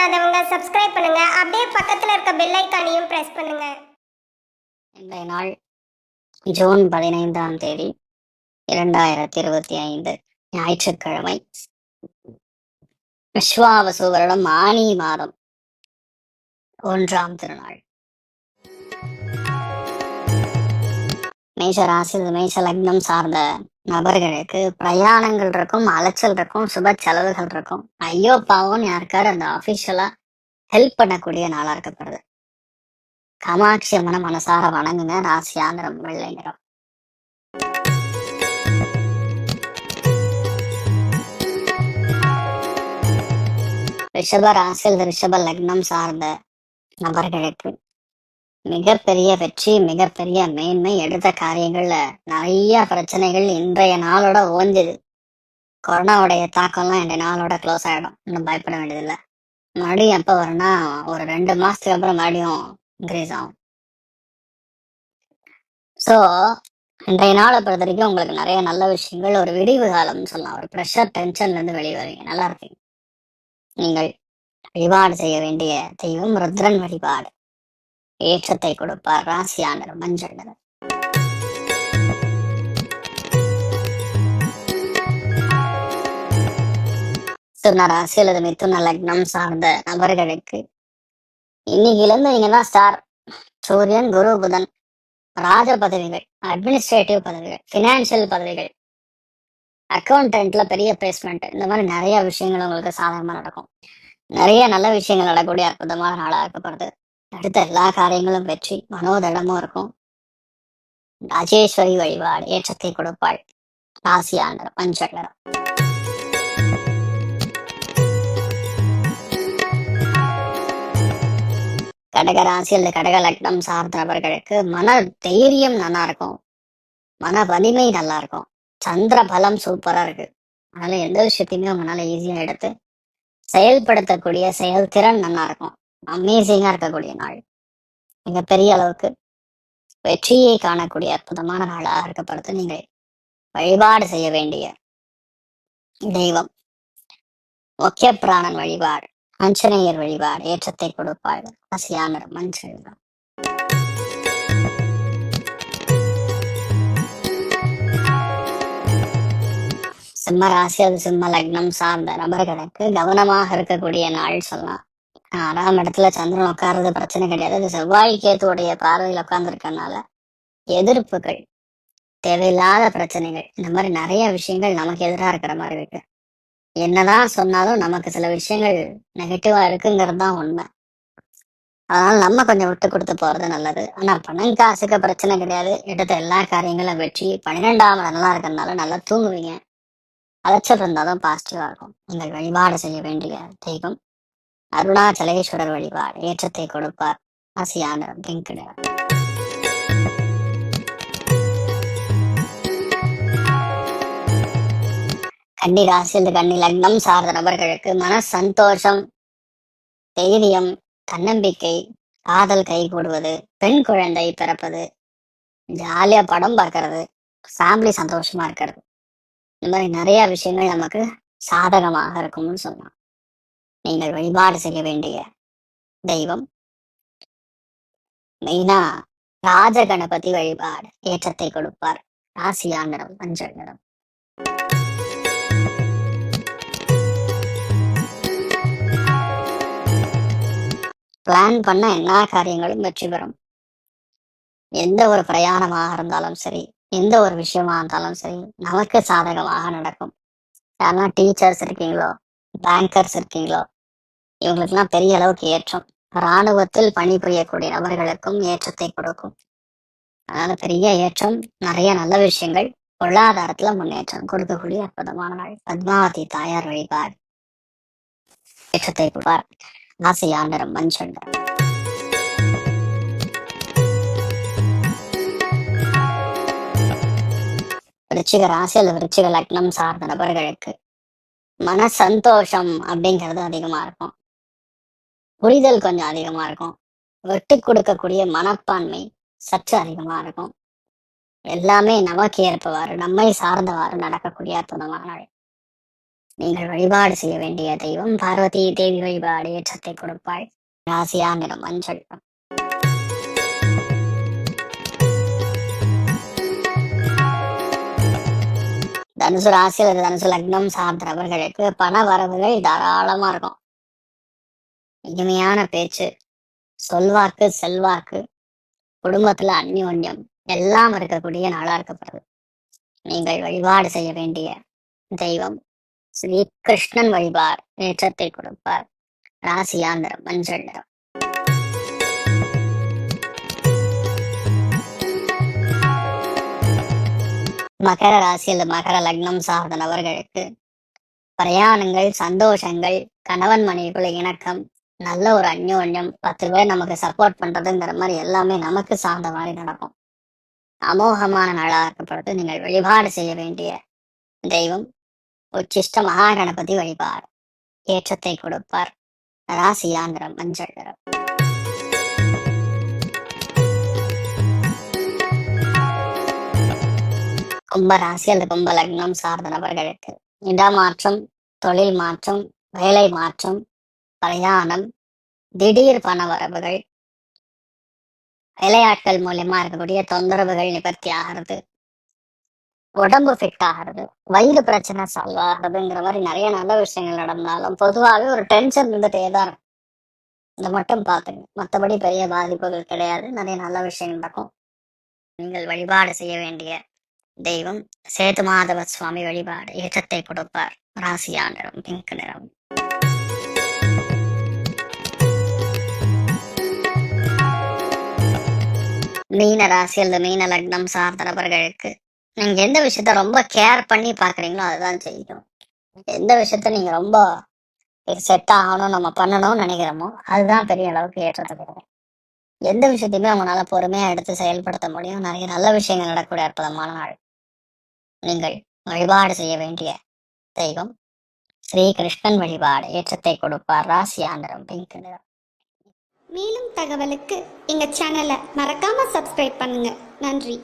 பண்ணாதவங்க சப்ஸ்கிரைப் பண்ணுங்க. அப்படியே பக்கத்துல இருக்க பெல் ஐக்கானையும் பிரஸ் பண்ணுங்க. இன்றைய நாள் ஜூன் பதினைந்தாம் தேதி இரண்டாயிரத்தி இருபத்தி ஐந்து ஞாயிற்றுக்கிழமை. விஸ்வாவசு வருடம் ஆனி மாதம் ஒன்றாம் திருநாள். மேஷ ராசி மேஷ லக்னம் சார்ந்த நபர்களுக்கு பிரயாணங்கள் இருக்கும் அலைச்சல் இருக்கும் சுப செலவுகள் இருக்கும் ஐயோ பாவம் யாருக்காரு அந்த அபிஷியலா ஹெல்ப் பண்ணக்கூடிய நாளா இருக்கப்படுது. காமாட்சி அம்மனை மனசார வணங்குங்க. ராசியாந்திரம் வெள்ளை நிறம். ரிஷப ராசியில் ரிஷப லக்னம் சார்ந்த நபர்களுக்கு மிகப்பெரிய வெற்றி மிகப்பெரிய மேன்மை எடுத்த காரியங்கள்ல நிறைய பிரச்சனைகள் இன்றைய நாளோட ஓஞ்சுது. கொரோனாவுடைய தாக்கம்லாம் இன்றைய நாளோட க்ளோஸ் ஆகிடும் இன்னும் பயப்பட வேண்டியதில்லை. மறுபடியும் எப்போ வரும்னா ஒரு ரெண்டு மாசத்துக்கு அப்புறம் மறுபடியும் இன்க்ரீஸ் ஆகும். ஸோ இன்றைய நாளை பொறுத்த வரைக்கும் உங்களுக்கு நிறைய நல்ல விஷயங்கள் ஒரு விடிவு காலம்னு சொல்லலாம். ஒரு ப்ரெஷர் டென்ஷன்லேருந்து வெளியே வருவீங்க நல்லா இருப்பீங்க நீங்கள் வழிபாடு செய்ய வேண்டிய தெய்வம் ருத்ரன் வழிபாடு. ஏற்றத்தை கொடுப்பார் ராசியானர் மஞ்சள். நிறம் மிதுன ராசி அல்லது மிதுன லக்னம் சார்ந்த நபர்களுக்கு இன்னைக்கிலிருந்து நீங்க தான் ஸ்டார் சூரியன் குரு புதன் ராஜ பதவிகள் அட்மினிஸ்ட்ரேட்டிவ் பதவிகள் பினான்சியல் பதவிகள் அக்கௌண்டன்ட்ல பெரிய பிளேஸ்மெண்ட் இந்த மாதிரி நிறைய விஷயங்கள் உங்களுக்கு சாதகமா நடக்கும். நிறைய நல்ல விஷயங்கள் நடக்கக்கூடிய அற்புதமான நாளாக இருக்கப்படுது அடுத்த எல்லா காரியங்களும் வெற்றி மனோதடமும் இருக்கும். ராஜேஸ்வரி வழிபாடு ஏற்றத்தை கொடுப்பாள். ராசியாண்டர் பஞ்சகரம் நிறம் கடக ராசி அல்லது கடக லக்னம் சார்ந்த நபர்களுக்கு மன தைரியம் நல்லா இருக்கும். மன வலிமை நல்லா இருக்கும். சந்திர பலம் சூப்பரா இருக்கு. அதனால எந்த விஷயத்தையுமே உங்களால ஈஸியா எடுத்து செயல்படுத்தக்கூடிய செயல்திறன் நல்லா இருக்கும். அமேசிங்கா இருக்கக்கூடிய நாள். மிகப்பெரிய அளவுக்கு வெற்றியை காணக்கூடிய அற்புதமான நாளாக இருக்கப்படுத்து நீங்கள் வழிபாடு செய்ய வேண்டிய தெய்வம். முக்கிய பிராணன் வழிபாடு அஞ்சனேயர் வழிபாடு ஏற்றத்தை கொடுப்பாள். அசியானர் மஞ்சள் சிம்ம ராசி அது சிம்ம லக்னம் சார்ந்த நபர்களுக்கு கவனமாக இருக்கக்கூடிய நாள் சொல்லலாம். ஆறாம் இடத்துல சந்திரன் உட்கார்றது பிரச்சனை கிடையாது. அது செவ்வாய் கேத்துடைய பார்வையில் உட்கார்ந்துருக்கனால எதிர்ப்புகள் தேவையில்லாத பிரச்சனைகள் இந்த மாதிரி நிறைய விஷயங்கள் நமக்கு எதிராக இருக்கிற மாதிரி இருக்கு. என்னதான் சொன்னாலும் நமக்கு சில விஷயங்கள் நெகட்டிவா இருக்குங்கிறது தான் உண்மை. அதனால நம்ம கொஞ்சம் விட்டு கொடுத்து போறது நல்லது. ஆனா பணம் காசுக்கு பிரச்சனை கிடையாது. எடுத்த எல்லா காரியங்களும் வெற்றி. பன்னிரெண்டாம் நல்லா இருக்கிறதுனால நல்லா தூங்குவீங்க. அலைச்சல் இருந்தாலும் பாசிட்டிவா இருக்கும். நீங்கள் வழிபாடு செய்ய வேண்டிய தெய்வம். அருணாச்சலேஸ்வரர் வழிபாடு ஏற்றத்தை கொடுப்பார் ஆசியான வெங்கடர். கன்னி ராசி இந்த கன்னி லக்னம் சார்ந்த நபர்களுக்கு மன சந்தோஷம் தைரியம் தன்னம்பிக்கை காதல் கை கூடுவது பெண் குழந்தை பிறப்பது ஜாலியா படம் பார்க்கறது ஃபேமிலி சந்தோஷமா இருக்கிறது. இந்த மாதிரி நிறைய விஷயங்கள் நமக்கு சாதகமாக இருக்கும்னு சொல்லலாம். நீங்கள் வழிபாடு செய்ய வேண்டிய தெய்வம். மெயினா ராஜ கணபதி வழிபாடு ஏற்றத்தை கொடுப்பார். ராசியா நிறம் மஞ்சள் நிறம் பிளான் பண்ண எல்லா காரியங்களும் வெற்றி பெறும். எந்த ஒரு பிரயாணமாக இருந்தாலும் சரி எந்த ஒரு விஷயமா இருந்தாலும் சரி நமக்கு சாதகமாக நடக்கும். யாரெல்லாம் டீச்சர்ஸ் இருக்கீங்களோ பேங்கர்ஸ் இருக்கீங்களோ? இவங்களுக்கெல்லாம் பெரிய அளவுக்கு ஏற்றம். இராணுவத்தில் பணிபுரியக்கூடிய நபர்களுக்கும் ஏற்றத்தை கொடுக்கும். அதனால பெரிய ஏற்றம் நிறைய நல்ல விஷயங்கள் பொருளாதாரத்துல முன்னேற்றம் கொடுக்கக்கூடிய அற்புதமான நாள். பத்மாவதி தாயார் வழிபாடு. ஏற்றத்தை கொடுப்பார். ஆசையா நிறம் மஞ்சள் விருச்சிக ராசி அல்லது விருச்சிக லக்னம் சார்ந்த நபர்களுக்கு மன சந்தோஷம் அப்படிங்கிறது அதிகமா இருக்கும். புரிதல் கொஞ்சம் அதிகமா இருக்கும். விட்டு கொடுக்கக்கூடிய மனப்பான்மை சற்று அதிகமா இருக்கும். எல்லாமே நமக்கு ஏற்பவாறு நம்மை சார்ந்தவாறு நடக்கக்கூடிய அற்புதமான நாள் நீங்கள் வழிபாடு செய்ய வேண்டிய தெய்வம் பார்வதி தேவி வழிபாடு ஏற்றத்தை கொடுப்பாள் ராசியா நிறம் மஞ்சள் தனுசு ராசி அல்லது தனுசு லக்னம் சார்ந்தவர்களுக்கு பண வரவுகள் தாராளமா இருக்கும். இனிமையான பேச்சு சொல்வாக்கு செல்வாக்கு குடும்பத்துல அந்யோன்யம் எல்லாம் இருக்கக்கூடிய நாளா இருக்கப்படுது. நீங்கள் வழிபாடு செய்ய வேண்டிய தெய்வம் ஸ்ரீ கிருஷ்ணன் வழிபார் ஏற்றத்தை கொடுப்பார். ராசியா நிறம் மஞ்சள் நிறம். மகர ராசி அல்லது மகர லக்னம் சார்ந்த நபர்களுக்கு பிரயாணங்கள் சந்தோஷங்கள் கணவன் மனைவிக்குள்ள இணக்கம் நல்ல ஒரு அந்யோன்யம் பத்து பேர் நமக்கு சப்போர்ட் பண்றதுங்கிற மாதிரி எல்லாமே நமக்கு சார்ந்த மாதிரி நடக்கும். அமோகமான நாளா இருக்கப்படுது நீங்கள் வழிபாடு செய்ய வேண்டிய தெய்வம் உச்சிஷ்ட மகா கணபதி வழிபாடு. ஏற்றத்தை கொடுப்பார். ராசியாந்திரம் மஞ்சள் நிறம். கும்ப ராசி அல்லது கும்ப லக்னம் சார்ந்த நபர்களுக்கு. இடமாற்றம் தொழில் மாற்றம் வேலை மாற்றம் பிரயாணம் திடீர் பண வரவுகள் வேலையாட்கள் மூலியமா இருக்கக்கூடிய தொந்தரவுகள் நிவர்த்தி ஆகிறது. உடம்பு ஃபிட் ஆகிறது. வயிறு பிரச்சனை சால்வ் ஆகிறதுங்கிற மாதிரி நிறைய நல்ல விஷயங்கள் நடந்தாலும் பொதுவாகவே ஒரு டென்ஷன் இருந்துட்டே தான் இருக்கும். இதை மட்டும் பார்த்துங்க மற்றபடி பெரிய பாதிப்புகள் கிடையாது. நிறைய நல்ல விஷயங்கள் நடக்கும். நீங்கள் வழிபாடு செய்ய வேண்டிய தெய்வம் சேது மாதவ சுவாமி வழிபாடு ஏற்றத்தை கொடுப்பார் ராசியா நிறம் பிங்க் நிறம் மீன ராசி அல்லது மீன லக்னம் சார்ந்த நபர்களுக்கு நீங்க எந்த விஷயத்த ரொம்ப கேர் பண்ணி பாக்குறீங்களோ அதுதான் செய்யும் எந்த விஷயத்த நீங்க ரொம்ப செட் ஆகணும் நம்ம பண்ணணும்னு நினைக்கிறோமோ அதுதான் பெரிய அளவுக்கு ஏற்றத்தை கொடுக்கும் எந்த விஷயத்தையுமே அவங்களால பொறுமையா எடுத்து செயல்படுத்த முடியும். நிறைய நல்ல விஷயங்கள் நடக்கக்கூடிய அற்புதமான நாள். நீங்கள் வழிபாடு செய்ய வேண்டிய தெய்வம் ஸ்ரீ கிருஷ்ணன் வழிபாடு. ஏற்றத்தை கொடுப்பார். ராசியா பிங்க் நிறம். மேலும் தகவலுக்கு எங்க சேனலை மறக்காம சப்ஸ்கிரைப் பண்ணுங்க. நன்றி.